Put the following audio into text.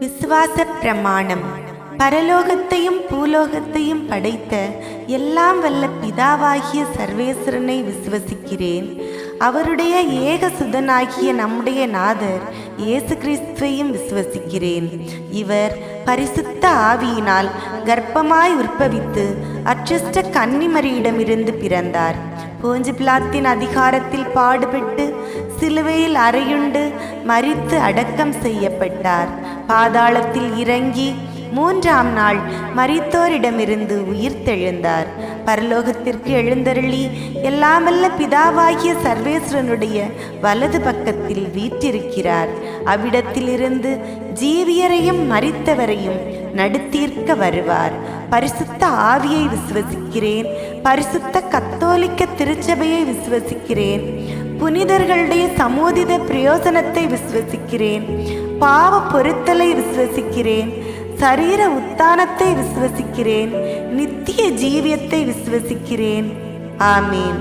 விசுவாச பிரமாணம் பரலோகத்தையும் பூலோகத்தையும் படைத்த எல்லாம் வல்ல பிதாவாகிய சர்வேஸ்வரனை விசுவசிக்கிறேன். அவருடைய ஏக சுதனாகிய நம்முடைய நாதர் இயேசு கிறிஸ்துவையும் விசுவசிக்கிறேன். இவர் பரிசுத்த ஆவியினால் கர்ப்பமாய் உற்பவித்து அச்சஸ்ட கன்னிமரியிடமிருந்து பிறந்தார். போஞ்சு பிளாத்தின் அதிகாரத்தில் பாடுபட்டு சிலுவையில் அறையுண்டு மரித்து அடக்கம் செய்யப்பட்டார். பாதாளத்தில் இறங்கி மூன்றாம் நாள் மரித்தோரிடமிருந்து உயிர்த்தெழுந்தார் பரலோகத்திற்கு எழுந்தருளி எல்லாமல்ல பிதாவாகிய சர்வேஸ்வரனுடைய வலது பக்கத்தில் வீற்றிருக்கிறார். அவ்விடத்திலிருந்து ஜீவியரையும் மறித்தவரையும் நடுத்தீர்க்க வருவார். பரிசுத்த ஆவியை விசுவசிக்கிறேன். பரிசுத்த கத்தோலிக்க திருச்சபையை விசுவசிக்கிறேன். புனிதர்களுடைய சமோதித பிரயோசனத்தை விசுவசிக்கிறேன் பாவ பொருத்தலை விசுவசிக்கிறேன் சரீர உத்தானத்தை விசுவசிக்கிறேன் நித்திய ஜீவியத்தை விசுவசிக்கிறேன் ஆமீன்.